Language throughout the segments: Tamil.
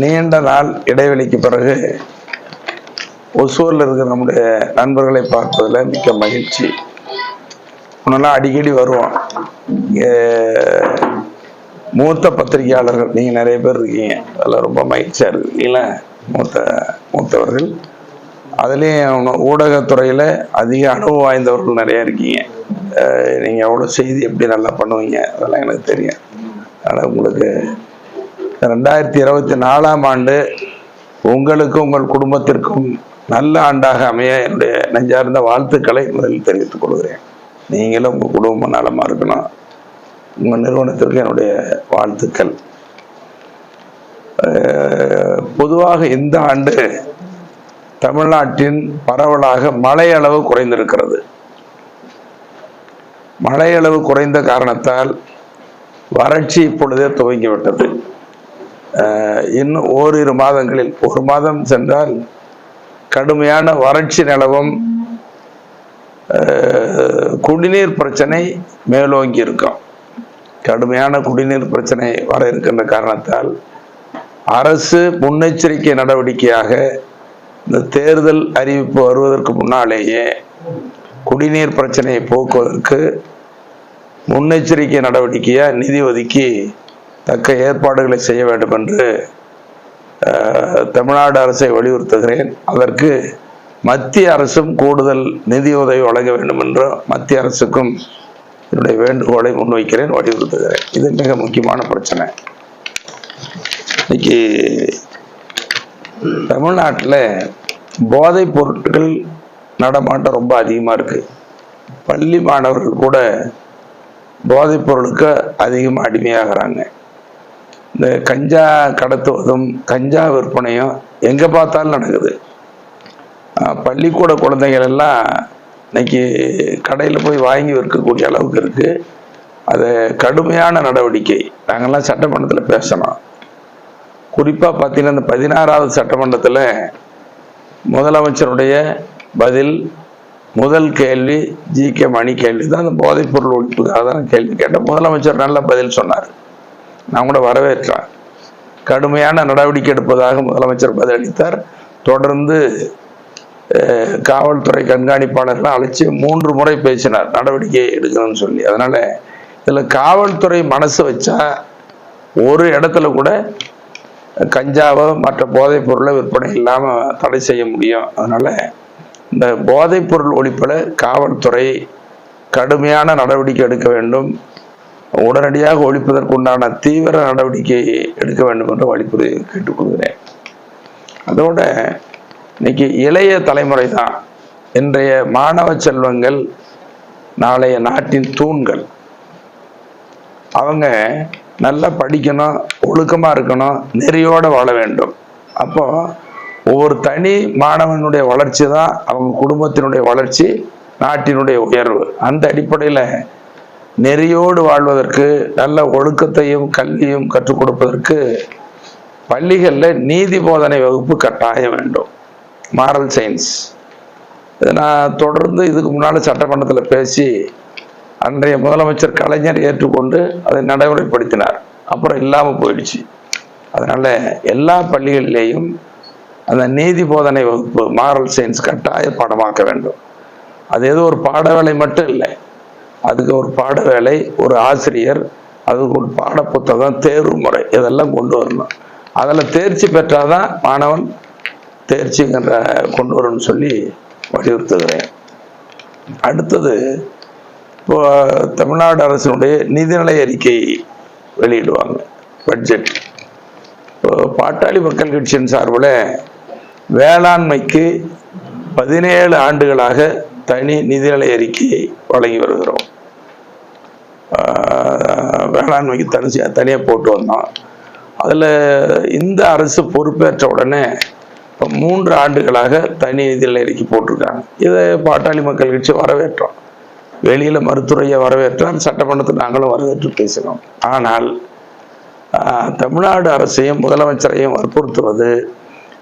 நீண்ட நாள் இடைவெளிக்கு பிறகு ஒசூரில் இருக்கிற நம்முடைய நண்பர்களை பார்ப்பதில் மிக்க மகிழ்ச்சி. முன்னெல்லாம் அடிக்கடி வருவோம். இங்கே மூத்த பத்திரிகையாளர்கள் நீங்கள் நிறைய பேர் இருக்கீங்க. அதில் ரொம்ப மகிழ்ச்சியாக இருக்கு. மூத்த மூத்தவர்கள். அதுலேயும் ஊடகத்துறையில் அதிக அனுபவம் வாய்ந்தவர்கள் நிறைய இருக்கீங்க. நீங்கள் எவ்வளோ செய்தி எப்படி நல்லா பண்ணுவீங்க அதெல்லாம் எனக்கு தெரியும். அதனால் உங்களுக்கு ரெண்டாயிரத்தி இருபத்தி நாலாம் ஆண்டு உங்களுக்கும் உங்கள் குடும்பத்திற்கும் நல்ல ஆண்டாக அமைய என்னுடைய நெஞ்சார்ந்த வாழ்த்துக்களை முதலில் தெரிவித்துக் கொள்கிறேன். நீங்களும் உங்கள் குடும்பம் நலமாக இருக்கணும் உங்கள் நிறுவனத்திற்கு என்னுடைய வாழ்த்துக்கள். அஹ், பொதுவாக இந்த ஆண்டு தமிழ்நாட்டின் பரவலாக மழை அளவு குறைந்திருக்கிறது. மழை அளவு குறைந்த காரணத்தால் வறட்சி இப்பொழுதே துவங்கிவிட்டது. இன்னும் ஓரிரு மாதங்களில் ஒரு மாதம் சென்றால் கடுமையான வறட்சி நிலவும் குடிநீர் பிரச்சனை மேலோங்கி இருக்கும். கடுமையான குடிநீர் பிரச்சனை வர இருக்கின்ற காரணத்தால் அரசு முன்னெச்சரிக்கை நடவடிக்கையாக இந்த தேர்தல் அறிவிப்பு வருவதற்கு முன்னாலேயே குடிநீர் பிரச்சனையை போக்குவதற்கு முன்னெச்சரிக்கை நடவடிக்கையாக நிதி ஒதுக்கி தக்க ஏற்பாடுகளை செய்ய வேண்டும் என்று தமிழ்நாடு அரசை வலியுறுத்துகிறேன். அதற்கு மத்திய அரசும் கூடுதல் நிதி உதவி வழங்க வேண்டும் என்று மத்திய அரசுக்கும் என்னுடைய வேண்டுகோளை முன்வைக்கிறேன் வலியுறுத்துகிறேன். இது மிக முக்கியமான பிரச்சனை. இன்னைக்கு தமிழ்நாட்டில் போதைப் பொருட்கள் நடமாட்டம் ரொம்ப அதிகமாக இருக்குது பள்ளி மாணவர்கள் கூட போதைப் பொருளுக்கு அதிகமாக அடிமையாகிறாங்க. இந்த கஞ்சா கடத்துவதும் கஞ்சா விற்பனையும் எங்கே பார்த்தாலும் நடக்குது. பள்ளிக்கூட குழந்தைகள் எல்லாம் இன்னைக்கு கடையில் போய் வாங்கி விற்கக்கூடிய அளவுக்கு இருக்குது அது கடுமையான நடவடிக்கை. நாங்கள்லாம் சட்டமன்றத்தில் பேசணும். குறிப்பாக பார்த்தீங்கன்னா இந்த பதினாறாவது சட்டமன்றத்தில் முதலமைச்சருடைய பதில் முதல் கேள்வி ஜி கே மணி கேள்வி தான் அந்த போதைப்பொருள் ஒழிப்புக்காக தான் கேள்வி கேட்டேன். முதலமைச்சர் நல்ல பதில் சொன்னார். நான் கூட வரவேற்றேன் கடுமையான நடவடிக்கை எடுப்பதாக முதலமைச்சர் பதிலளித்தார். தொடர்ந்து காவல்துறை கண்காணிப்பாளர்களை அழைச்சி மூன்று முறை பேசினார் நடவடிக்கை எடுக்கணும்னு சொல்லி. அதனால இதில் காவல்துறை மனசு வச்சா ஒரு இடத்துல கூட கஞ்சாவோ மற்ற போதைப் பொருளை விற்பனை இல்லாமல் தடை செய்ய முடியும். அதனால இந்த போதைப் பொருள் ஒழிப்பில் காவல்துறை கடுமையான நடவடிக்கை எடுக்க வேண்டும். உடனடியாக ஒழிப்பதற்குண்டான தீவிர நடவடிக்கை எடுக்க வேண்டும் என்று வழிபுரி கேட்டுக்கொள்கிறேன். அதோட இன்னைக்கு இளைய தலைமுறை தான் இன்றைய மாணவ செல்வங்கள் நாளைய நாட்டின் தூண்கள். அவங்க நல்லா படிக்கணும் ஒழுக்கமா இருக்கணும் நெறியோட வாழ வேண்டும். அப்போ ஒவ்வொரு தனி மாணவனுடைய வளர்ச்சி தான் அவங்க குடும்பத்தினுடைய வளர்ச்சி நாட்டினுடைய உயர்வு. அந்த அடிப்படையில் நெறியோடு வாழ்வதற்கு நல்ல ஒழுக்கத்தையும் கல்வியும் கற்றுக் கொடுப்பதற்கு பள்ளிகளில் நீதி போதனை வகுப்பு கட்டாயம் வேண்டும். மாரல் சயின்ஸ் இதை நான் தொடர்ந்து இதுக்கு முன்னால் சட்டமன்றத்தில் பேசி அன்றைய முதலமைச்சர் கலைஞர் ஏற்றுக்கொண்டு அதை நடைமுறைப்படுத்தினார். அப்புறம் இல்லாமல் போயிடுச்சு. அதனால் எல்லா பள்ளிகளிலேயும் அந்த நீதி போதனை வகுப்பு மாரல் சயின்ஸ் கட்டாய பாடமாக்க வேண்டும். அது ஏதோ ஒரு பாட வேலை மட்டும் இல்லை. அதுக்கு ஒரு பாட வேலை ஒரு ஆசிரியர் அதுக்கு ஒரு பாட புத்தகம் தேர்வு முறை இதெல்லாம் கொண்டு வரணும். அதில் தேர்ச்சி பெற்றாதான் மாணவன் தேர்ச்சிங்கிற கொண்டு வரணும்னு சொல்லி வலியுறுத்துகிறேன். அடுத்தது இப்போ தமிழ்நாடு அரசினுடைய நிதிநிலை அறிக்கை வெளியிடுவாங்க பட்ஜெட். இப்போ பாட்டாளி மக்கள் கட்சியின் சார்பில் வேளாண்மைக்கு பதினேழு ஆண்டுகளாக தனி நிதிநிலை அறிக்கையை வழங்கி வருகிறோம். வேளாண்மைக்கு தனி தனியாக போட்டு வந்தோம். அதில் இந்த அரசு பொறுப்பேற்ற உடனே இப்போ மூன்று ஆண்டுகளாக தனி நிதிநிலை அறிக்கை போட்டிருக்காங்க. இதை பாட்டாளி மக்கள் கட்சி வரவேற்றோம். வெளியில் மருத்துவரையை வரவேற்றால் சட்டமன்றத்தில் நாங்களும் வரவேற்று பேசினோம். ஆனால் தமிழ்நாடு அரசையும் முதலமைச்சரையும் வற்புறுத்துவது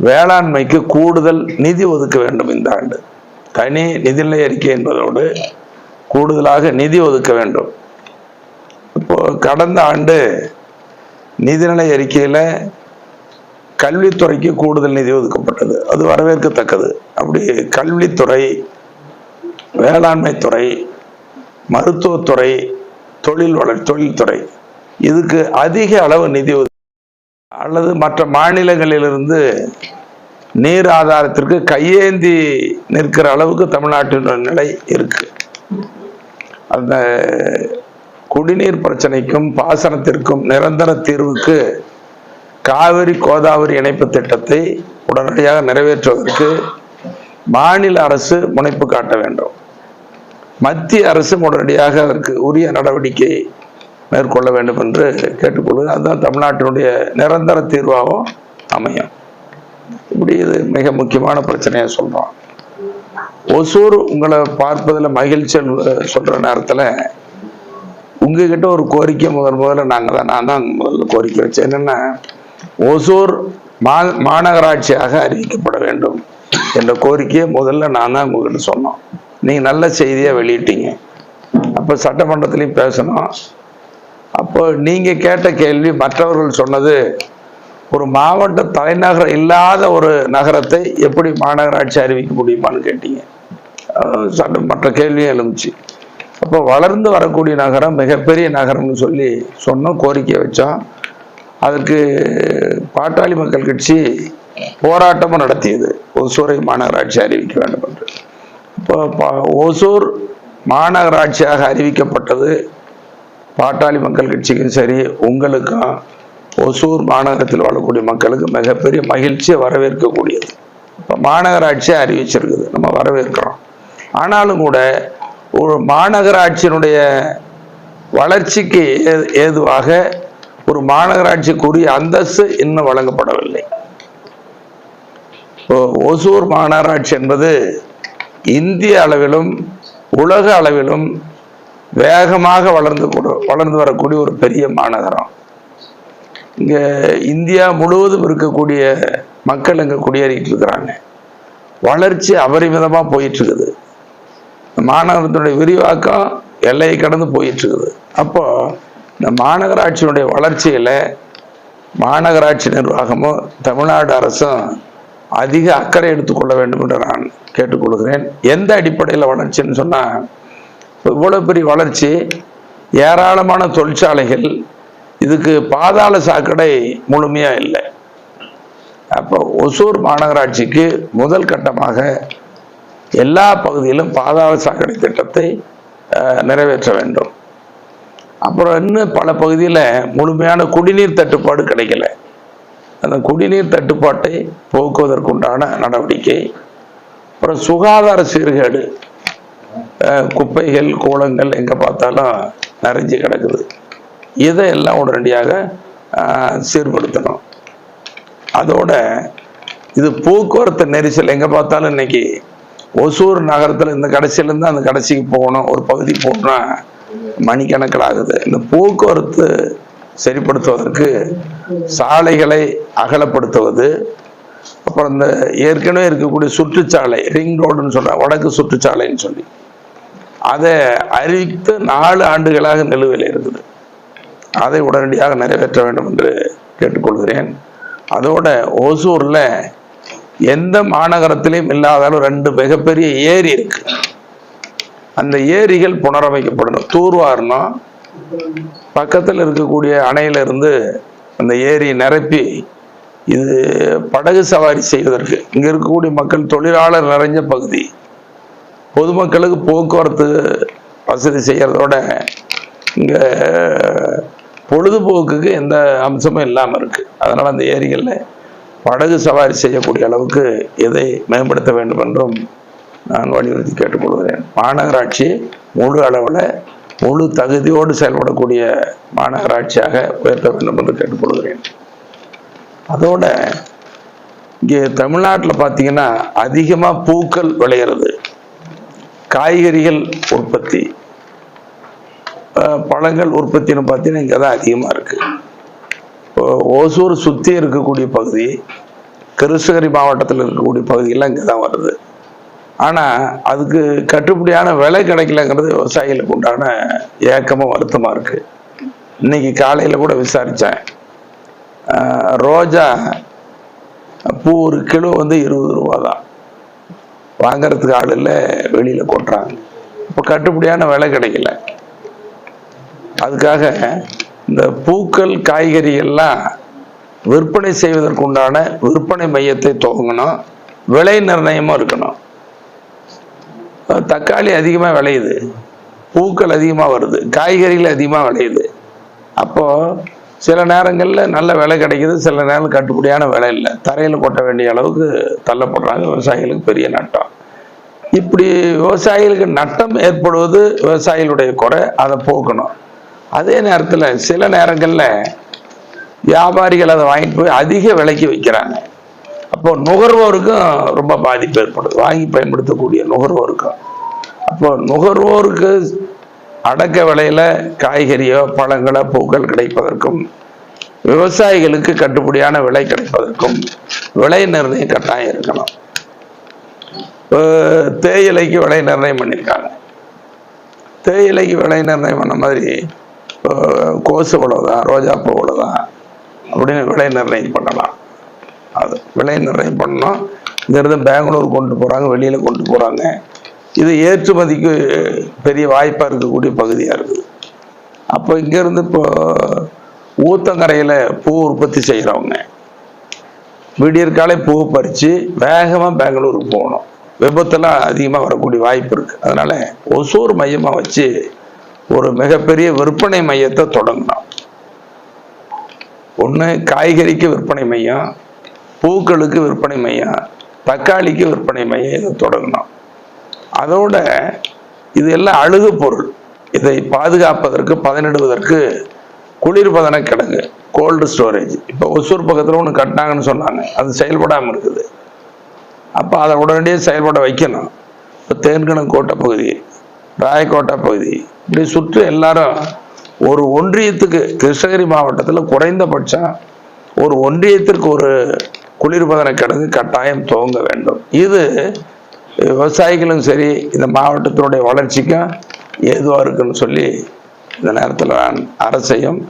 வேளாண்மைக்கு கூடுதல் நிதி ஒதுக்க வேண்டும் இந்த ஆண்டு. தனி நிதிநிலை அறிக்கை என்பதோடு கூடுதலாக நிதி ஒதுக்க வேண்டும். இப்போ கடந்த ஆண்டு நிதிநிலை அறிக்கையில் கல்வித்துறைக்கு கூடுதல் நிதி ஒதுக்கப்பட்டது. அது வரவேற்கத்தக்கது. அப்படி கல்வித்துறை வேளாண்மை துறை மருத்துவத்துறை தொழில் வளர் தொழில்துறை இதுக்கு அதிக அளவு நிதி அல்லது மற்ற மாநிலங்களிலிருந்து நீர் ஆதாரத்திற்கு கையேந்தி நிற்கிற அளவுக்கு தமிழ்நாட்டின் நிலை இருக்கு. அந்த குடிநீர் பிரச்சனைக்கும் பாசனத்திற்கும் நிரந்தர தீர்வுக்கு காவிரி கோதாவரி இணைப்பு திட்டத்தை உடனடியாக நிறைவேற்றுவதற்கு மாநில அரசு முனைப்பு காட்ட வேண்டும். மத்திய அரசு உடனடியாக அதற்கு உரிய நடவடிக்கை மேற்கொள்ள வேண்டும் என்று கேட்டுக்கொள்வது. அதுதான் தமிழ்நாட்டினுடைய நிரந்தர தீர்வாகவும் அமையும். இப்படி இது மிக முக்கியமான பிரச்சனையா சொல்றோம். ஒசூர் உங்களை பார்ப்பதில் மகிழ்ச்சி சொல்ற நேரத்தில் உங்ககிட்ட ஒரு கோரிக்கை முதல் முதல்ல நாங்கள் தான் நான் தான் முதல்ல கோரிக்கை வச்சேன். என்னென்னா ஒசூர் மா மாநகராட்சியாக அறிவிக்கப்பட வேண்டும் என்ற கோரிக்கையை முதல்ல நான் தான் உங்ககிட்ட சொன்னோம். நீங்கள் நல்ல செய்தியாக வெளியிட்டீங்க. அப்போ சட்டமன்றத்திலையும் பேசணும். அப்போ நீங்கள் கேட்ட கேள்வி மற்றவர்கள் சொன்னது ஒரு மாவட்ட தலைநகரம் இல்லாத ஒரு நகரத்தை எப்படி மாநகராட்சி அறிவிக்க முடியுமான்னு கேட்டீங்க. மற்ற கேள்வியும் எழுந்துச்சு. அப்போ வளர்ந்து வரக்கூடிய நகரம் மிகப்பெரிய நகரம்னு சொல்லி சொன்னோம் கோரிக்கை வச்சோம். அதற்கு பாட்டாளி மக்கள் கட்சி போராட்டமும் நடத்தியது. ஒசூரை மாநகராட்சி அறிவிக்க வேண்டும் என்று. இப்போ ஒசூர் மாநகராட்சியாக அறிவிக்கப்பட்டது பாட்டாளி மக்கள் கட்சிக்கும் சரி உங்களுக்கும் ஒசூர் மாநகரத்தில் வாழக்கூடிய மக்களுக்கு மிகப்பெரிய மகிழ்ச்சியை வரவேற்கக்கூடியது. இப்போ மாநகராட்சியை அறிவிச்சிருக்குது. நம்ம வரவேற்கிறோம். ஆனாலும் கூட ஒரு மாநகராட்சியினுடைய வளர்ச்சிக்கு ஏதுவாக ஒரு மாநகராட்சிக்குரிய அந்தஸ்து இன்னும் வழங்கப்படவில்லை. இப்போ ஒசூர் மாநகராட்சி என்பது இந்திய அளவிலும் உலக அளவிலும் வேகமாக வளர்ந்து கூட- வளர்ந்து வரக்கூடிய ஒரு பெரிய மாநகரம். இங்கே இந்தியா முழுவதும் இருக்கக்கூடிய மக்கள் அங்கே குடியேறிட்டு இருக்கிறாங்க. வளர்ச்சி அபரிமிதமாக போயிட்டுருக்குது. மாநகரத்தினுடைய விரிவாக்கம் எல்லையை கடந்து போயிட்டுருக்குது. அப்போது இந்த மாநகராட்சியினுடைய வளர்ச்சியில் மாநகராட்சி நிர்வாகமும் தமிழ்நாடு அரசும் அதிக அக்கறை எடுத்துக்கொள்ள வேண்டும் என்று நான் கேட்டுக்கொள்கிறேன். எந்த அடிப்படையில் வளர்ச்சின்னு சொன்னால் இவ்வளோ பெரிய வளர்ச்சி ஏராளமான தொழிற்சாலைகள் இதுக்கு பாதாள சாக்கடை முழுமையா இல்லை. அப்போ ஒசூர் மாநகராட்சிக்கு முதல் கட்டமாக எல்லா பகுதியிலும் பாதாள சாக்கடை திட்டத்தை நிறைவேற்ற வேண்டும். அப்புறம் இன்னும் பல பகுதியில் முழுமையான குடிநீர் தட்டுப்பாடு கிடைக்கல. அந்த குடிநீர் தட்டுப்பாட்டை போக்குவதற்குண்டான நடவடிக்கை. அப்புறம் சுகாதார சீர்கேடு குப்பைகள் கோலங்கள் எங்கே பார்த்தாலும் நிறைஞ்சு கிடக்குது. இதையெல்லாம் உடனடியாக சீர்படுத்தணும். அதோட இது போக்குவரத்து நெரிசல் எங்கே பார்த்தாலும் இன்னைக்கு ஒசூர் நகரத்தில் இந்த கடைசியிலேருந்து அந்த கடைசிக்கு போகணும் ஒரு பகுதி போகணும்னா மணிக்கணக்கில் ஆகுது. இந்த போக்குவரத்து சரிப்படுத்துவதற்கு சாலைகளை அகலப்படுத்துவது அப்புறம் இந்த ஏற்கனவே இருக்கக்கூடிய சுற்றுச்சாலை ரிங் ரோடுன்னு சொல்ற வடக்கு சுற்றுச்சாலைன்னு சொல்லி. அதை அறிவித்து நாலு ஆண்டுகளாக நிலுவையில் இருக்குது. அதை உடனடியாக நிறைவேற்ற வேண்டும் என்று கேட்டுக்கொள்கிறேன். அதோட ஓசூரில் எந்த மாநகரத்திலையும் இல்லாத அளவு ரெண்டு மிகப்பெரிய ஏரி இருக்கு. அந்த ஏரிகள் புனரமைக்கப்படணும். தூர்வாரணும் பக்கத்தில் இருக்கக்கூடிய அணையிலிருந்து அந்த ஏரி நிரப்பி இது படகு சவாரி செய்வதற்கு. இங்கே இருக்கக்கூடிய மக்கள் தொழிலாளர் நிறைஞ்ச பகுதி. பொதுமக்களுக்கு போக்குவரத்து வசதி செய்கிறதோட இங்கே பொழுதுபோக்குக்கு எந்த அம்சமும் இல்லாமல் இருக்குது அதனால் அந்த ஏரிகளில் படகு சவாரி செய்யக்கூடிய அளவுக்கு இதை மேம்படுத்த வேண்டும் என்றும் நான் வலியுறுத்தி கேட்டுக்கொள்கிறேன். மாநகராட்சி முழு அளவில் முழு தகுதியோடு செயல்படக்கூடிய மாநகராட்சியாக உயர்த்த வேண்டும் என்று கேட்டுக்கொள்கிறேன். அதோட இங்கே தமிழ்நாட்டில் பார்த்தீங்கன்னா அதிகமாக பூக்கள் விளையிறது. காய்கறிகள் உற்பத்தி பழங்கள் உற்பத்தின்னு பார்த்தீங்கன்னா இங்கே தான் அதிகமாக இருக்குது இப்போ ஓசூர் சுற்றி இருக்கக்கூடிய பகுதி கிருஷ்ணகிரி மாவட்டத்தில் இருக்கக்கூடிய பகுதியெல்லாம் இங்கே தான் வருது. ஆனால் அதுக்கு கட்டுப்படியான விலை கிடைக்கலங்கிறது விவசாயிகளுக்கு உண்டான ஏக்கமும் வருத்தமாக இருக்குது இன்னைக்கு காலையில் கூட விசாரித்தேன் ரோஜா பூ ஒரு கிலோ வந்து இருபது ரூபா தான் வாங்கிறதுக்கு ஆள் இல்லை வெளியில் கொட்டுறாங்க. இப்போ கட்டுப்படியான விலை கிடைக்கல. அதுக்காக இந்த பூக்கள் காய்கறிகள்லாம் விற்பனை செய்வதற்குண்டான விற்பனை மையத்தை துவங்கணும். விலை நிர்ணயமும் இருக்கணும். தக்காளி அதிகமாக விளையுது. பூக்கள் அதிகமாக வருது. காய்கறிகள் அதிகமாக விளையுது. அப்போது சில நேரங்களில் நல்ல விலை கிடைக்குது. சில நேரம் கட்டுப்படியான விலை இல்லை. தரையில் கொட்ட வேண்டிய அளவுக்கு தள்ளப்படுறாங்க விவசாயிகளுக்கு பெரிய நட்டம். இப்படி விவசாயிகளுக்கு நட்டம் ஏற்படுவது விவசாயிகளுடைய குறை. அதை போக்கணும். அதே நேரத்தில் சில நேரங்களில் வியாபாரிகள் அதை வாங்கிட்டு போய் அதிக விலைக்கு விற்கிறாங்க. அப்போ நுகர்வோருக்கும் ரொம்ப பாதிப்பு ஏற்படுது. வாங்கி பயன்படுத்தக்கூடிய நுகர்வோருக்கும் அப்போ நுகர்வோருக்கு அடக்க விலையில காய்கறியோ பழங்களோ பூக்கள் கிடைப்பதற்கும் விவசாயிகளுக்கு கட்டுப்படியான விலை கிடைப்பதற்கும் விலை நிர்ணயம் கட்டாயம் இருக்கணும். தேயிலைக்கு விலை நிர்ணயம் பண்ணியிருக்காங்க தேயிலைக்கு விலை நிர்ணயம் பண்ண மாதிரி இப்போ கோசு இவ்வளவுதான் ரோஜா பூ இவ்வளவுதான் அப்படின்னு விலை நிர்ணயம் பண்ணலாம். அது விலை நிர்ணயம் பண்ணோம் இங்கேருந்து பெங்களூர் கொண்டு போகிறாங்க வெளியில் கொண்டு போகிறாங்க இது ஏற்றுமதிக்கு பெரிய வாய்ப்பாக இருக்கக்கூடிய பகுதியாக இருக்குது. அப்போ இங்கேருந்து இப்போ ஊத்தங்கரையில் பூ உற்பத்தி செய்கிறவங்க விடியற்காலை பூ பறித்து வேகமாக பெங்களூருக்கு போகணும். விபத்தெல்லாம் அதிகமாக வரக்கூடிய வாய்ப்பு இருக்குது அதனால் ஒசூர் மையமாக வச்சு ஒரு மிகப்பெரிய விற்பனை மையத்தை தொடங்கினோம் ஒன்று காய்கறிக்கு விற்பனை மையம் பூக்களுக்கு விற்பனை மையம் தக்காளிக்கு விற்பனை மையம் இதை தொடங்கணும் அதோட இது எல்லாம் அழுகு பொருள். இதை பாதுகாப்பதற்கு பதனிடுவதற்கு குளிர்பதன கிடங்கு கோல்டு ஸ்டோரேஜ் இப்போ ஒசூர் பக்கத்தில் ஒன்று கட்டினாங்கன்னு சொன்னாங்க. அது செயல்படாமல் இருக்குது. அப்போ அதை உடனடியாக செயல்பட வைக்கணும். இப்போ தேன்கணம் கோட்டை பகுதி ராயக்கோட்டை பகுதி. இப்படி சுற்றி எல்லாரும் ஒரு ஒன்றியத்துக்கு கிருஷ்ணகிரி மாவட்டத்தில் குறைந்தபட்சம் ஒரு ஒன்றியத்திற்கு ஒரு குளிர்பதன கிடங்கு கட்டாயம் துவங்க வேண்டும். இது விவசாயிகளும் சரி இந்த மாவட்டத்தினுடைய வளர்ச்சிக்கும் ஏதுவாக இருக்குன்னு சொல்லி இந்த நேரத்தில் நான் அரசையும்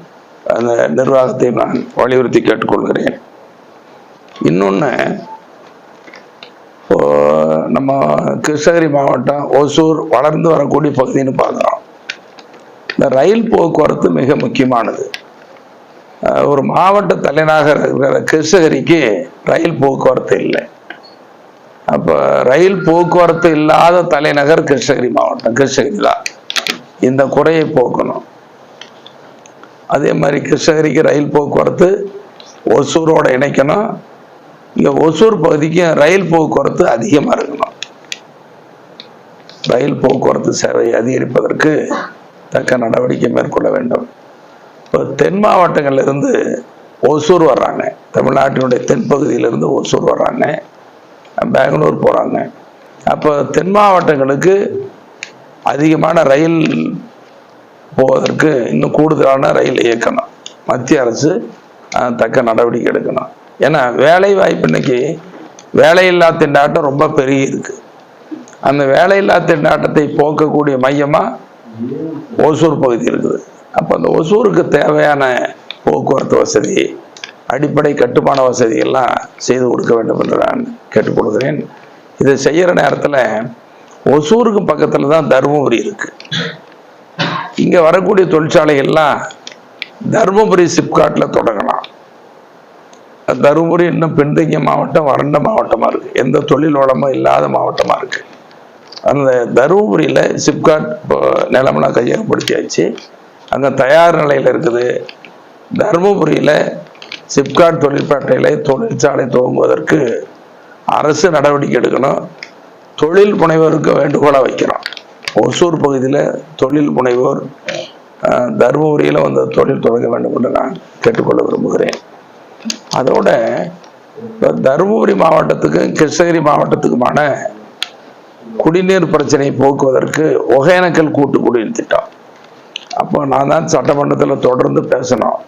அந்த நிர்வாகத்தையும் நான் வலியுறுத்தி கேட்டுக்கொள்கிறேன். இன்னொன்று நம்ம கிருஷ்ணகிரி மாவட்டம் ஒசூர் வளர்ந்து வரக்கூடிய பகுதின்னு பார்க்குறோம். இந்த ரயில் போக்குவரத்து மிக முக்கியமானது. ஒரு மாவட்ட தலைநகர் இருக்கிற கிருஷ்ணகிரிக்கு ரயில் போக்குவரத்து இல்லை. அப்போ ரயில் போக்குவரத்து இல்லாத தலைநகர் கிருஷ்ணகிரி மாவட்டம் கிருஷ்ணகிரி தான். இந்த குறையை போக்கணும். அதே மாதிரி கிருஷ்ணகிரிக்கு ரயில் போக்குவரத்து ஒசூரோட இணைக்கணும். இங்கே ஒசூர் பகுதிக்கு ரயில் போக்குவரத்து அதிகமாக இருக்கணும். ரயில் போக்குவரத்து சேவையை அதிகரிப்பதற்கு தக்க நடவடிக்கை மேற்கொள்ள வேண்டும். இப்போ தென் மாவட்டங்கள்லேருந்து ஒசூர் வர்றாங்க. தமிழ்நாட்டினுடைய தென்பகுதியிலேருந்து ஒசூர் வர்றாங்க. பெங்களூர் போகிறாங்க அப்போ தென் மாவட்டங்களுக்கு அதிகமான ரயில் போவதற்கு இன்னும் கூடுதலான ரயில் இயக்கணும். மத்திய அரசு தக்க நடவடிக்கை எடுக்கணும். ஏன்னா வேலை வாய்ப்பு இன்னைக்கு வேலையில்லா திண்டாட்டம் ரொம்ப பெருகி இருக்கு. அந்த வேலையில்லா திண்டாட்டத்தை போக்கக்கூடிய மையமா ஒசூர் பகுதி இருக்குது. அப்போ அந்த ஒசூருக்கு தேவையான போக்குவரத்து வசதி அடிப்படை கட்டுமான வசதி எல்லாம் செய்து கொடுக்க வேண்டும் என்று நான் கேட்டுக்கொள்கிறேன். இதை செய்கிற நேரத்தில் ஒசூருக்கு பக்கத்தில் தான் தருமபுரி இருக்கு. இங்கே வரக்கூடிய தொழிற்சாலைகள்லாம் தருமபுரி சிப்காட்டில் தொடங்கலாம். தருமபுரி இன்னும் பின்தங்கிய மாவட்டம் வறண்ட மாவட்டமாக இருக்குது எந்த தொழில் வளமும் இல்லாத மாவட்டமாக இருக்குது அந்த தருமபுரியில் சிப்காட் இப்போ நிலமெல்லாம் கையகப்படுத்தியாச்சு. அங்கே தயார் நிலையில் இருக்குது. தருமபுரியில் சிப்காட் தொழிற்பேட்டையில் தொழிற்சாலை துவங்குவதற்கு அரசு நடவடிக்கை எடுக்கணும். தொழில் முனைவோருக்கு வேண்டுகோளாக வைக்கிறோம். ஒசூர் பகுதியில் தொழில் முனைவோர் தருமபுரியில் வந்து தொழில் தொடங்க வேண்டும் என்று நான் கேட்டுக்கொள்ள விரும்புகிறேன். அதோட தருமபுரி மாவட்டத்துக்கும் கிருஷ்ணகிரி மாவட்டத்துக்குமான குடிநீர் பிரச்சனையை போக்குவதற்கு ஒகேனக்கல் கூட்டு குடிநீர் திட்டம். அப்போ நான் தான் சட்டமன்றத்தில் தொடர்ந்து பேசணும்.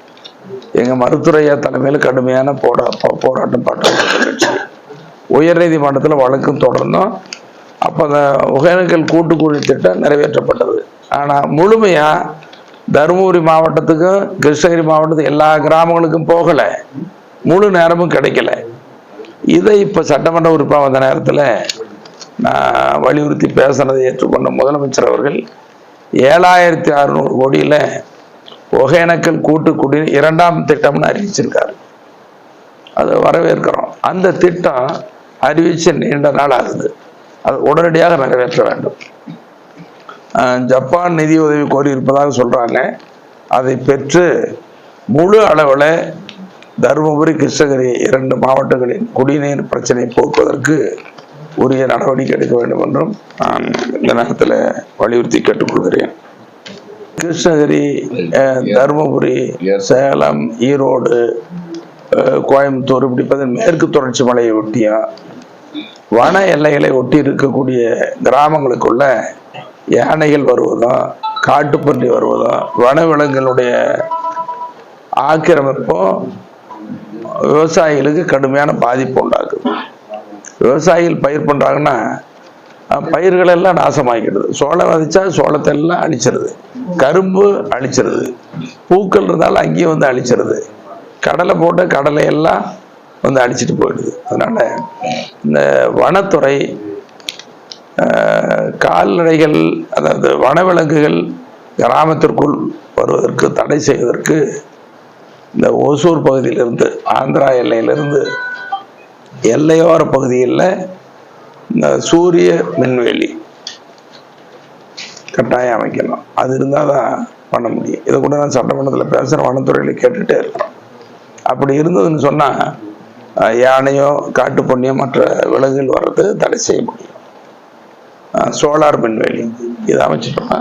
எங்கள் மருத்துவரையா தலைமையில் கடுமையான போட போராட்டம் பாட்டு உயர் நீதிமன்றத்தில் வழக்கும் தொடர்ந்தோம். அப்போ அந்த ஒகேனக்கல் கூட்டு குடிநீர் திட்டம் நிறைவேற்றப்பட்டது. ஆனால் முழுமையாக தருமபுரி மாவட்டத்துக்கும் கிருஷ்ணகிரி மாவட்டத்துக்கு எல்லா கிராமங்களுக்கும் போகலை. முழு நேரமும் கிடைக்கல. இதை இப்போ சட்டமன்ற உறுப்பினர் வந்த நேரத்தில் நான் வலியுறுத்தி பேசுனதை ஏற்றுக்கொண்ட முதலமைச்சர் அவர்கள் ஏழாயிரத்தி அறுநூறு கோடியில் ஒகேனக்கல் கூட்டு குடி இரண்டாம் திட்டம்னு அறிவிச்சிருக்காரு. அதை வரவேற்கிறோம். அந்த திட்டம் அறிவிச்சு நீண்ட நாள் ஆகுது. அது உடனடியாக நிறைவேற்ற வேண்டும். ஜப்பான் நிதி உதவி கோரியிருப்பதாக சொல்கிறாங்க அதை பெற்று முழு அளவில் தருமபுரி கிருஷ்ணகிரி இரண்டு மாவட்டங்களின் குடிநீர் பிரச்சனை போக்குவதற்கு உரிய நடவடிக்கை எடுக்க வேண்டும் என்றும் நான் இந்த நேரத்தில் வலியுறுத்தி கேட்டுக்கொள்கிறேன். கிருஷ்ணகிரி தருமபுரி சேலம் ஈரோடு கோயம்புத்தூர் இப்படி மேற்கு தொடர்ச்சி மலையை ஒட்டியா வன எல்லைகளை ஒட்டி இருக்கக்கூடிய கிராமங்களுக்குள்ள யானைகள் வருவதும் காட்டுப்பன்றி வருவதும் வனவிலங்குகளுடைய ஆக்கிரமிப்பும் விவசாயிகளுக்கு கடுமையான பாதிப்பு உண்டாக்குது. விவசாயிகள் பயிர் பண்ணுறாங்கன்னா பயிர்களெல்லாம் பயிர்கள் எல்லாம் நாசமாக்கிடுது. சோளம் விதைச்சா சோளத்தை எல்லாம் அழிச்சிருது. கரும்பு அழிச்சிருது. பூக்கள் இருந்தாலும் அங்கேயும் வந்து அழிச்சிருது. கடலை போட்ட கடலையெல்லாம் வந்து அழிச்சிட்டு போயிடுது. அதனால இந்த வனத்துறை கால்நடைகள் அதாவது வனவிலங்குகள் கிராமத்திற்குள் வருவதற்கு தடை செய்வதற்கு இந்த ஓசூர் பகுதியிலிருந்து ஆந்திரா எல்லையிலிருந்து எல்லையோர பகுதியில் இந்த சூரிய மின்வேலி கட்டாயம் அமைக்கணும். அது இருந்தால் தான் பண்ண முடியும். இதை கூட நான் சட்டமன்றத்தில் பேசுகிற வனத்துறையில் கேட்டுட்டே இருக்கிறோம். அப்படி இருந்ததுன்னு சொன்னால் யானையோ காட்டுப்பண்ணியோ மற்ற விலங்குகள் வர்றது தடை செய்ய முடியும். சோலார் மின்வேலி இதை அமைச்சிட்டோம்னா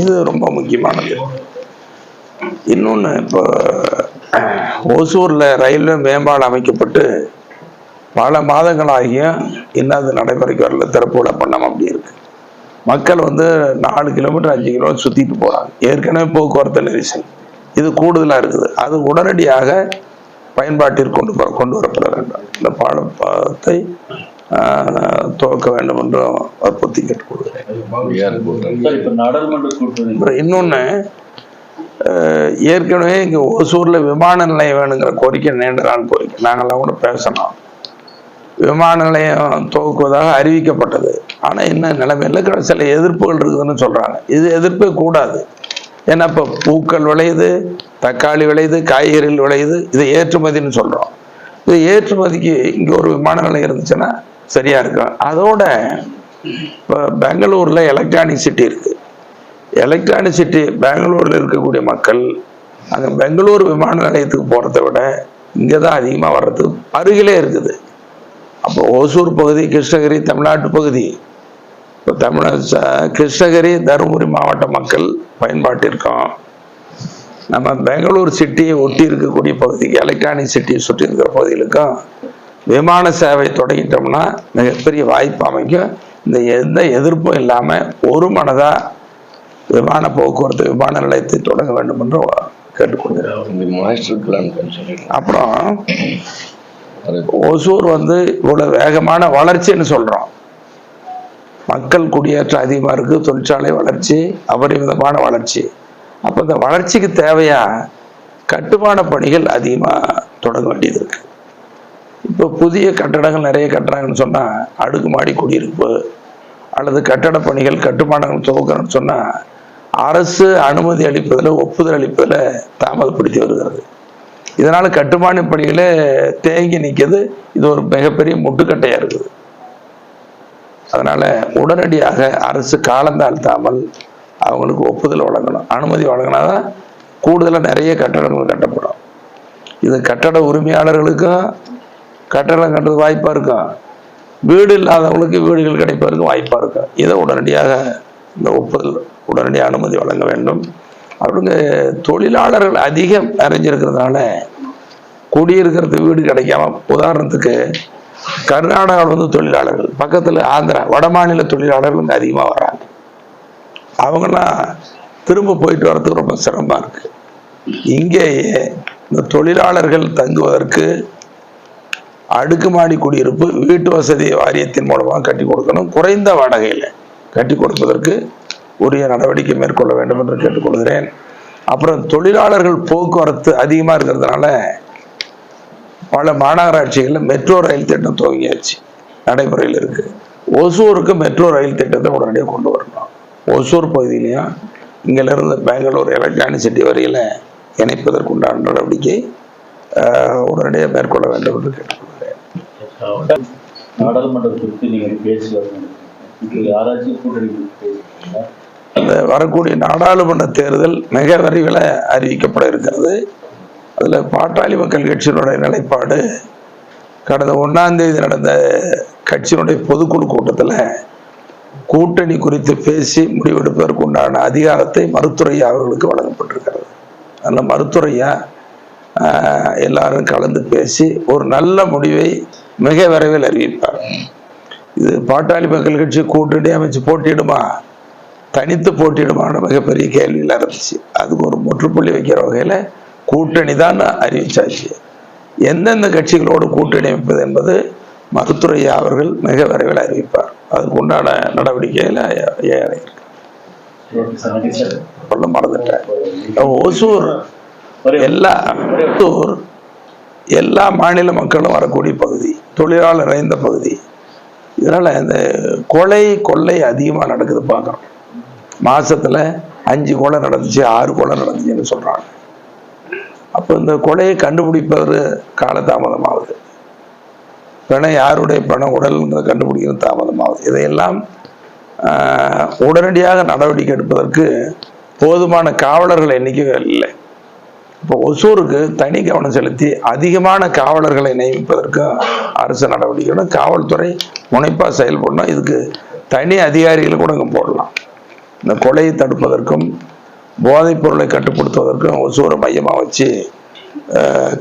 இது ரொம்ப முக்கியமானது. இன்னொன்று இப்போ ஓசூரில் ரயில்வே மேம்பாடு அமைக்கப்பட்டு பல மாதங்களாகியும் என்னது நடைமுறைக்கு வரல திறப்பு விழா பண்ணாம அப்படி இருக்கு. மக்கள் வந்து நாலு கிலோமீட்டர் அஞ்சு கிலோமீட்டர் சுற்றிட்டு போகிறாங்க ஏற்கனவே போக்குவரத்து நெரிசல். இது கூடுதலாக இருக்குது. அது உடனடியாக பயன்பாட்டிற்கு கொண்டு கொண்டு வரப்பட வேண்டும். இந்த பாலத்தை ஆஹ், துவக்க வேண்டும் என்றும் வற்புறுத்தி கேட்டுக்கொள்கிறேன் இன்னொன்று ஏற்கனவே இங்கே ஒசூரில் விமான நிலையம் வேணுங்கிற கோரிக்கை நீண்ட நாள் கோரிக்கை. நாங்கள்லாம் கூட பேசணும். விமான நிலையம் துவக்குவதாக அறிவிக்கப்பட்டது. ஆனால் இன்னும் நிலைமையில் க- சில எதிர்ப்புகள் இருக்குதுன்னு சொல்கிறாங்க இது எதிர்ப்பே கூடாது. ஏன்னா இப்போ பூக்கள் விளையுது தக்காளி விளையுது காய்கறிகள் விளையுது இது ஏற்றுமதின்னு சொல்கிறோம் இது ஏற்றுமதிக்கு இங்கே ஒரு விமான நிலையம் இருந்துச்சுன்னா சரியாக இருக்கும் அதோட இப்போ பெங்களூரில் எலக்ட்ரானிக் சிட்டி இருக்குது எலக்ட்ரானிக் சிட்டி பெங்களூரில் இருக்கக்கூடிய மக்கள் அங்கே பெங்களூர் விமான நிலையத்துக்கு போகிறத விட இங்கே தான் அதிகமாக வர்றது அருகிலே இருக்குது. அப்போ ஓசூர் பகுதி கிருஷ்ணகிரி தமிழ்நாட்டு பகுதி. இப்போ தமிழ் கிருஷ்ணகிரி தருமபுரி மாவட்ட மக்கள் பயன்பாட்டிற்கும் நம்ம பெங்களூர் சிட்டியை ஒட்டி இருக்கக்கூடிய பகுதிக்கு எலக்ட்ரானிக் சிட்டியை சுற்றி இருக்கிற பகுதிகளுக்கும் விமான சேவை தொடங்கிட்டோம்னா மிகப்பெரிய வாய்ப்பு அமைக்கும் இந்த எந்த எதிர்ப்பும் இல்லாமல் ஒரு மனதாக விமான போக்குவரத்து விமான நிலையத்தை தொடங்க வேண்டும் என்று கொஞ்சம் அப்புறம் ஓசூர் வந்து இவ்வளவு வேகமான வளர்ச்சின்னு சொல்றோம். மக்கள் குடியேற்றம் அதிகமா இருக்கு தொழிற்சாலை வளர்ச்சி அபரிமிதமான வளர்ச்சி. அப்போ இந்த வளர்ச்சிக்கு தேவையா கட்டுமான பணிகள் அதிகமாக தொடங்க வேண்டியது இருக்கு. இப்போ புதிய கட்டடங்கள் நிறைய கட்டுறாங்கன்னு சொன்னால் அடுக்குமாடி குடியிருப்பு அல்லது கட்டட பணிகள் கட்டுமானங்கள் துவக்கணும்னு சொன்னால் அரசு அனுமதி அளிப்பதில் ஒப்புதல் அளிப்பதில் தாமதப்படுத்தி வருகிறது. இதனால் கட்டுமான பணிகளே தேங்கி நிற்கிறது இது ஒரு மிகப்பெரிய முட்டுக்கட்டையாக இருக்குது. அதனால் உடனடியாக அரசு காலந்தாழ்த்தாமல் அவங்களுக்கு ஒப்புதல் வழங்கணும். அனுமதி வழங்கினாதான் கூடுதலாக நிறைய கட்டடங்கள் கட்டப்படும். இது கட்டட உரிமையாளர்களுக்கும் கட்டடம் கட்டுறது வாய்ப்பாக இருக்கும். வீடு இல்லாதவங்களுக்கு வீடுகள் கிடைப்பதற்கு வாய்ப்பாக இருக்கும். இதை உடனடியாக இந்த ஒப்புதல் உடனடி அனுமதி வழங்க வேண்டும். அவங்க தொழிலாளர்கள் அதிகம் நிறைஞ்சிருக்கிறதுனால குடியிருக்கிறது வீடு கிடைக்காம உதாரணத்துக்கு கர்நாடகாவில் வந்து தொழிலாளர்கள் பக்கத்தில் ஆந்திரா வட மாநில தொழிலாளர்கள் இங்கே அதிகமாக வர்றாங்க அவங்களாம் திரும்ப போயிட்டு வர்றதுக்கு ரொம்ப சிரமமாக இருக்கு. இங்கேயே இந்த தொழிலாளர்கள் தங்குவதற்கு அடுக்குமாடி குடியிருப்பு வீட்டு வசதி வாரியத்தின் மூலமாக கட்டி கொடுக்கணும். குறைந்த வாடகையில் கட்டி கொடுப்பதற்கு உரிய நடவடிக்கை மேற்கொள்ள வேண்டும் என்று கேட்டுக்கொள்கிறேன். அப்புறம் தொழிலாளர்கள் போக்குவரத்து அதிகமாக இருக்கிறதுனால பல மாநகராட்சிகளில் மெட்ரோ ரயில் திட்டம் துவங்கியாச்சு. நடைமுறையில் இருக்கு. ஒசூருக்கு மெட்ரோ ரயில் திட்டத்தை உடனடியாக கொண்டு வரணும். ஒசூர் பகுதியிலையும் இங்கிலிருந்து பெங்களூர் எலக்ட்ரானிக் சிட்டி வரையில் இணைப்பதற்குண்டான நடவடிக்கை உடனடியாக மேற்கொள்ள வேண்டும் என்று கேட்டுக்கொள்கிறேன். அந்த வரக்கூடிய நாடாளுமன்ற தேர்தல் மிக விரைவில் அறிவிக்கப்பட இருக்கிறது. அதில் பாட்டாளி மக்கள் கட்சியினுடைய நிலைப்பாடு கடந்த ஒன்றாம் தேதி நடந்த கட்சியினுடைய பொதுக்குழு கூட்டத்தில் கூட்டணி குறித்து பேசி முடிவெடுப்பதற்கு உண்டான அதிகாரத்தை மருத்துறையா அவர்களுக்கு வழங்கப்பட்டிருக்கிறது. அந்த மருத்துறையா எல்லாரும் கலந்து பேசி ஒரு நல்ல முடிவை மிக விரைவில் அறிவிப்பார். இது பாட்டாளி மக்கள் கட்சி கூட்டணி அமைச்சு போட்டியிடுமா? தனித்து போட்டியிடுமான மிகப்பெரிய கேள்வியில் இருந்துச்சு அதுக்கு ஒரு முற்றுப்புள்ளி வைக்கிற வகையில் கூட்டணி தான் அறிவிச்சாச்சு. எந்தெந்த கட்சிகளோடு கூட்டணி அமைப்பது என்பது மருத்துறையா அவர்கள் மிக விரைவில் அறிவிப்பார். அதுக்கு உண்டான நடவடிக்கையில் ஓகே சொல்ல மறந்துட்டேன். ஒசூர் எல்லா ஒசூர் எல்லா மாநில மக்களும் வரக்கூடிய பகுதி தொழிலாளர் நிறைந்த பகுதி இதனால இந்த கொலை கொள்ளை அதிகமாக நடக்குது பார்க்குறோம் மாசத்துல அஞ்சு கொலை நடந்துச்சு ஆறு கொலை நடந்துச்சுன்னு சொல்றாங்க. அப்போ இந்த கொலையை கண்டுபிடிப்பது காலதாமதமாகுது. பணம் யாருடைய பணம் உடல்ங்கிறத கண்டுபிடிக்கிறது தாமதமாகுது. இதையெல்லாம் உடனடியாக நடவடிக்கை எடுப்பதற்கு போதுமான காவலர்கள் எண்ணிக்கைகள் இல்லை. இப்போ ஒசூருக்கு தனி கவனம் செலுத்தி அதிகமான காவலர்களை நியமிப்பதற்கும் அரசு நடவடிக்கை காவல்துறை முனைப்பாக செயல்படணும். இதுக்கு தனி அதிகாரிகளை கூட இங்கே போடலாம். இந்த கொலையை தடுப்பதற்கும் போதைப் பொருளை கட்டுப்படுத்துவதற்கும் ஒசூரை மையமாக வச்சு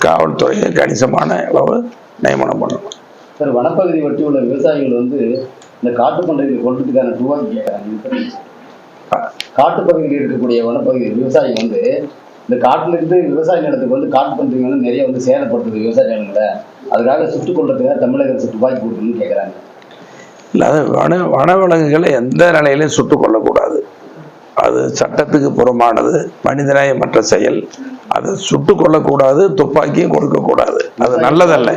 காவல்துறையை கணிசமான அளவு நியமனம் பண்ணணும். சார் வனப்பகுதி ஒட்டி உள்ள விவசாயிகள் வந்து இந்த காட்டுப்பண்டைகளை கொள்றதுக்கான துவாக்கி கேட்கறாங்க காட்டுப்பகுதியில் இருக்கக்கூடிய வனப்பகுதி விவசாயி வந்து இந்த காட்டுல இருந்து விவசாய நிலத்துக்கு வந்து காட்டுப்பன்றிகள் வந்து நிறைய வந்து சேதப்படுத்துது விவசாய நிலங்களை அதுக்காக சுட்டுக் கொள்றதுக்காக தமிழக அரசு துப்பாக்கி கொடுக்கணும்னு கேட்கறாங்க இல்லாத வன வனவிலங்குகளை எந்த நிலையிலையும் சுட்டுக் கொல்லக்கூடாது. அது சட்டத்துக்கு புறமானது மனிதநேயமற்ற செயல். அதை சுட்டுக் கொல்லக்கூடாது துப்பாக்கியும் கொடுக்கக்கூடாது. அது நல்லதல்ல.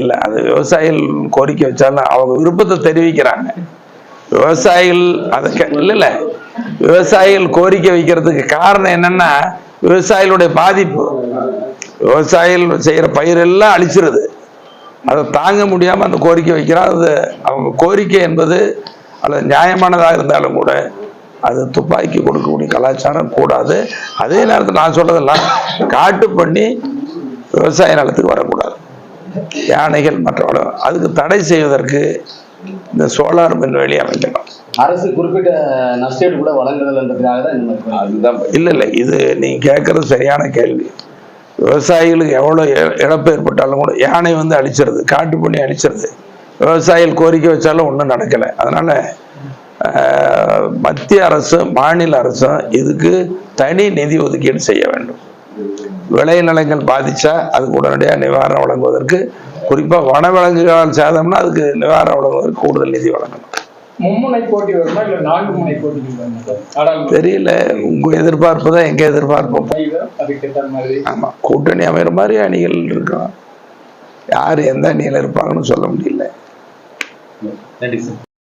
இல்லை அது விவசாயிகள் கோரிக்கை வச்சாலும் அவங்க விருப்பத்தை தெரிவிக்கிறாங்க. விவசாயிகள் அதை இல்லை இல்லை. விவசாயிகள் கோரிக்கை வைக்கிறதுக்கு காரணம் என்னன்னா விவசாயிகளுடைய பாதிப்பு. விவசாயிகள் செய்கிற பயிர் எல்லாம் அழிச்சிருது. அதை தாங்க முடியாமல் அந்த கோரிக்கை வைக்கிறான் அது அவங்க கோரிக்கை என்பது அல்லது நியாயமானதாக இருந்தாலும் கூட அது துப்பாக்கி கொடுக்கக்கூடிய கலாச்சாரம் கூடாது. அதே நேரத்தில் நான் சொல்றதெல்லாம் காட்டு பண்ணி விவசாய நிலத்துக்கு வரக்கூடாது. யானைகள் மற்ற வள- அதுக்கு தடை செய்வதற்கு இந்த சோலார் மின்வேலி அமைக்கணும் அரசு குறிப்பிட்ட நஷ்டீடு கூட வழங்குதல்ன்றதுக்காக தான். அதுதான். இல்லை இல்லை இது நீங்க கேட்கறது சரியான கேள்வி. விவசாயிகளுக்கு எவ்வளோ இழப்பு ஏற்பட்டாலும் கூட யானை வந்து அழிச்சிருது காட்டு பண்ணி அழிச்சிருது. விவசாயிகள் கோரிக்கை வச்சாலும் ஒன்றும் நடக்கலை. அதனால மத்திய அரசு மாநில அரசும் இதுக்கு தனி நிதி ஒதுக்கீடு செய்ய வேண்டும். விளைநிலங்கள் பாதிச்சா அதுக்கு உடனடியாக நிவாரணம் வழங்குவதற்கு குறிப்பாக வனவிலங்குகளால் சேதம்னா அதுக்கு நிவாரணம் வழங்குவதற்கு கூடுதல் நிதி வழங்கணும். தெரியல. உங்க எதிர்பார்ப்பு தான் எங்க எதிர்பார்ப்பு. ஆமா கூட்டணி அமைகிற மாதிரி அணிகள் இருக்கும் யார் எந்த அணியில் இருப்பாங்கன்னு சொல்ல முடியல. நன்றி சார்.